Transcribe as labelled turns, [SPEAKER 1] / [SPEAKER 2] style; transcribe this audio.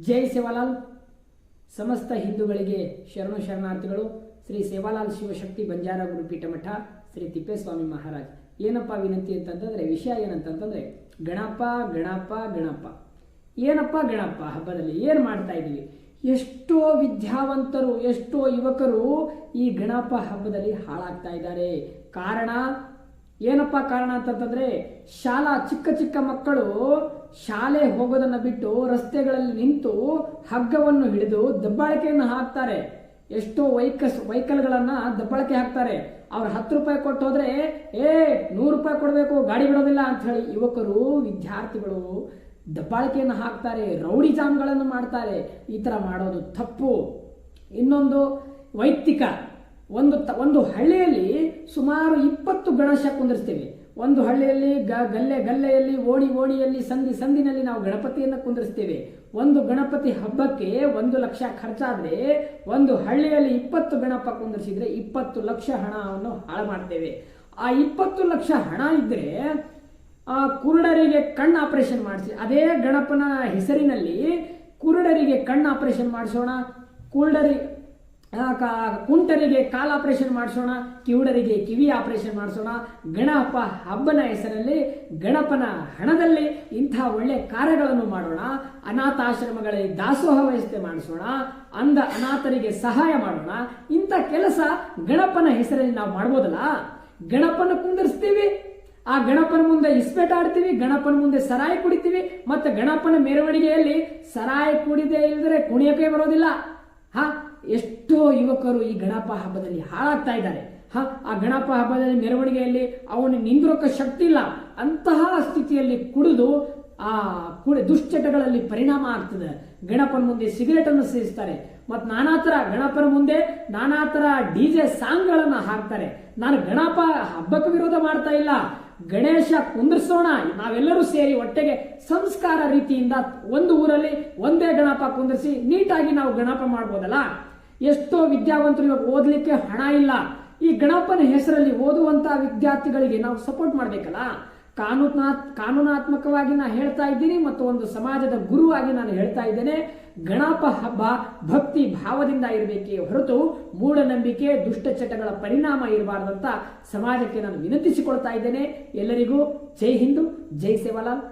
[SPEAKER 1] ಜೈ ಸೇವಾಲಾಲ್. ಸಮಸ್ತ ಹಿಂದೂಗಳಿಗೆ ಶರಣು ಶರಣಾರ್ಥಿಗಳು, ಶ್ರೀ ಸೇವಾಲಾಲ್ ಶಿವಶಕ್ತಿ ಬಂಜಾರ ಗುರುಪೀಠ ಮಠ, ಶ್ರೀ ತಿಪ್ಪೇಸ್ವಾಮಿ ಮಹಾರಾಜ್. ಏನಪ್ಪ ವಿನಂತಿ ಅಂತಂತಂದ್ರೆ, ವಿಷಯ ಏನಂತಂತಂದ್ರೆ, ಗಣಪ ಗಣಪ ಗಣಪ. ಏನಪ್ಪ ಗಣಪ? ಹಬ್ಬದಲ್ಲಿ ಏನು ಮಾಡ್ತಾ ಇದೀವಿ ಎಷ್ಟೋ ವಿದ್ಯಾವಂತರು, ಎಷ್ಟೋ ಯುವಕರು ಈ ಗಣಪ ಹಬ್ಬದಲ್ಲಿ ಹಾಳಾಗ್ತಾ ಇದ್ದಾರೆ. ಕಾರಣ? ಏನಪ್ಪ ಕಾರಣ ಅಂತಂತಂದ್ರೆ, ಶಾಲಾ ಚಿಕ್ಕ ಚಿಕ್ಕ ಮಕ್ಕಳು ಶಾಲೆ ಹೋಗೋದನ್ನು ಬಿಟ್ಟು ರಸ್ತೆಗಳಲ್ಲಿ ನಿಂತು ಹಗ್ಗವನ್ನು ಹಿಡಿದು ದಬ್ಬಾಳಿಕೆಯನ್ನು ಹಾಕ್ತಾರೆ. ಎಷ್ಟೋ ವೈಕಸ್, ವೈಕಲ್ಗಳನ್ನು ದಬ್ಬಾಳಿಕೆ ಹಾಕ್ತಾರೆ. ಅವ್ರು ಹತ್ತು ರೂಪಾಯಿ ಕೊಟ್ಟು ಹೋದ್ರೆ, ಏ, ನೂರು ರೂಪಾಯಿ ಕೊಡಬೇಕು, ಗಾಡಿ ಬಿಡೋದಿಲ್ಲ ಅಂತ ಹೇಳಿ ಯುವಕರು, ವಿದ್ಯಾರ್ಥಿಗಳು ದಬ್ಬಾಳಿಕೆಯನ್ನು ಹಾಕ್ತಾರೆ, ರೌಡಿ ಜಾಮ್ಗಳನ್ನು ಮಾಡ್ತಾರೆ. ಈ ಥರ ಮಾಡೋದು ತಪ್ಪು. ಇನ್ನೊಂದು ವೈಯಕ್ತಿಕ. ಒಂದು ಒಂದು ಹಳ್ಳಿಯಲ್ಲಿ ಸುಮಾರು ಇಪ್ಪತ್ತು ಗಣೇಶ ಕುಂದಿರ್ತೀವಿ ಒಂದು ಹಳ್ಳಿಯಲ್ಲಿ ಗ ಗಲ್ಲೆ ಗಲ್ಲೆಯಲ್ಲಿ ಓಣಿ ಓಣಿಯಲ್ಲಿ ಸಂಧಿ ಸಂಧಿನಲ್ಲಿ ನಾವು ಗಣಪತಿಯನ್ನು ಕುಂದಿರಿಸ್ತೇವೆ. ಒಂದು ಗಣಪತಿ ಹಬ್ಬಕ್ಕೆ ಒಂದು ಲಕ್ಷ ಖರ್ಚಾದರೆ, ಒಂದು ಹಳ್ಳಿಯಲ್ಲಿ ಇಪ್ಪತ್ತು ಗಣಪ ಕುಂದಿರಿಸಿದ್ರೆ ಇಪ್ಪತ್ತು ಲಕ್ಷ ಹಣವನ್ನು ಹಾಳು ಮಾಡ್ತೇವೆ. ಆ ಇಪ್ಪತ್ತು ಲಕ್ಷ ಹಣ ಇದ್ರೆ, ಆ ಕುರುಡರಿಗೆ ಕಣ್ಣು ಆಪರೇಷನ್ ಮಾಡಿಸಿ, ಅದೇ ಗಣಪನ ಹೆಸರಿನಲ್ಲಿ ಕುರುಡರಿಗೆ ಕಣ್ಣು ಆಪರೇಷನ್ ಮಾಡಿಸೋಣ. ಕುರುಡರಿ ಕುಂಟರಿಗೆ ಕಾಲ್ ಆಪರೇಷನ್ ಮಾಡಿಸೋಣ, ಕಿವುಡರಿಗೆ ಕಿವಿ ಆಪರೇಷನ್ ಮಾಡಿಸೋಣ, ಗಣಪ ಹಬ್ಬನ ಹೆಸರಲ್ಲಿ, ಗಣಪನ ಹಣದಲ್ಲಿ ಇಂಥ ಒಳ್ಳೆ ಕಾರ್ಯಗಳನ್ನು ಮಾಡೋಣ ಅನಾಥಾಶ್ರಮಗಳಲ್ಲಿ ದಾಸೋಹ ವ್ಯವಸ್ಥೆ ಮಾಡಿಸೋಣ ಅಂದ ಅನಾಥರಿಗೆ ಸಹಾಯ ಮಾಡೋಣ, ಇಂಥ ಕೆಲಸ ಗಣಪನ ಹೆಸರಲ್ಲಿ ನಾವು ಮಾಡ್ಬೋದಲ್ಲ? ಗಣಪನ ಕುಂದರ್ಸ್ತೀವಿ, ಆ ಗಣಪನ ಮುಂದೆ ಇಸ್ಪೇಟ್ ಆಡ್ತೀವಿ, ಗಣಪನ ಮುಂದೆ ಸರಾಯಿ ಕುಡಿತೀವಿ, ಮತ್ತೆ ಗಣಪನ ಮೆರವಣಿಗೆಯಲ್ಲಿ ಸರಾಯಿ ಕುಡಿದೇ ಇಲ್ಲದ್ರೆ ಕುಣಿಯೋಕೆ ಬರೋದಿಲ್ಲ. ಹ ಎಷ್ಟೋ ಯುವಕರು ಈ ಗಣಪ ಹಬ್ಬದಲ್ಲಿ ಹಾಳಾಗ್ತಾ ಇದ್ದಾರೆ. ಹ, ಆ ಗಣಪ ಹಬ್ಬದಲ್ಲಿ ಮೆರವಣಿಗೆಯಲ್ಲಿ ಅವನು ನಿಂದ್ರೋಕ ಶಕ್ತಿ ಇಲ್ಲ. ಅಂತಹ ಸ್ಥಿತಿಯಲ್ಲಿ ಕುಡಿದು ಆ ಕುಡಿ, ದುಶ್ಚಟಗಳಲ್ಲಿ ಪರಿಣಾಮ ಆಗ್ತದೆ. ಗಣಪನ ಮುಂದೆ ಸಿಗರೇಟ್ ಅನ್ನು ಸೇರಿಸ್ತಾರೆ. ಮತ್ತು ನಾನಾ ಥರ ಗಣಪನ ಮುಂದೆ ನಾನಾ ಥರ ಡಿ ಜೆ ಸಾಂಗ್ಗಳನ್ನು ಹಾಕ್ತಾರೆ. ನಾನು ಗಣಪ ಹಬ್ಬಕ್ಕೆ ವಿರೋಧ ಮಾಡ್ತಾ ಇಲ್ಲ. ಗಣೇಶ ಕುಂದಿರ್ಸೋಣ. ನಾವೆಲ್ಲರೂ ಸೇರಿ ಒಟ್ಟಿಗೆ ಸಂಸ್ಕಾರ ರೀತಿಯಿಂದ ಒಂದು ಊರಲ್ಲಿ ಒಂದೇ ಗಣಪ ಕುಂದಿರಿಸಿ ನೀಟಾಗಿ ನಾವು ಗಣಪ ಮಾಡ್ಬೋದಲ್ಲ? ಎಷ್ಟೋ ವಿದ್ಯಾವಂತರು ಇವಾಗ ಓದಲಿಕ್ಕೆ ಹಣ ಇಲ್ಲ. ಈ ಗಣಪನ ಹೆಸರಲ್ಲಿ ಓದುವಂತ ವಿದ್ಯಾರ್ಥಿಗಳಿಗೆ ನಾವು ಸಪೋರ್ಟ್ ಮಾಡಬೇಕಲ್ಲ? ಕಾನೂನಾತ್ ಕಾನೂನಾತ್ಮಕವಾಗಿ ನಾನು ಹೇಳ್ತಾ ಇದ್ದೀನಿ ಮತ್ತು ಒಂದು ಸಮಾಜದ ಗುರುವಾಗಿ ನಾನು ಹೇಳ್ತಾ ಇದ್ದೇನೆ, ಗಣಪ ಹಬ್ಬ ಭಕ್ತಿ ಭಾವದಿಂದ ಇರಬೇಕೇ ಹೊರತು ಮೂಢನಂಬಿಕೆ, ದುಷ್ಟಚಟಗಳ ಪರಿಣಾಮ ಇರಬಾರ್ದಂತ ಸಮಾಜಕ್ಕೆ ನಾನು ವಿನಂತಿಸಿಕೊಳ್ತಾ ಇದ್ದೇನೆ. ಎಲ್ಲರಿಗೂ ಜೈ ಹಿಂದೂ, ಜೈ ಸೇವಾಲಾಲ್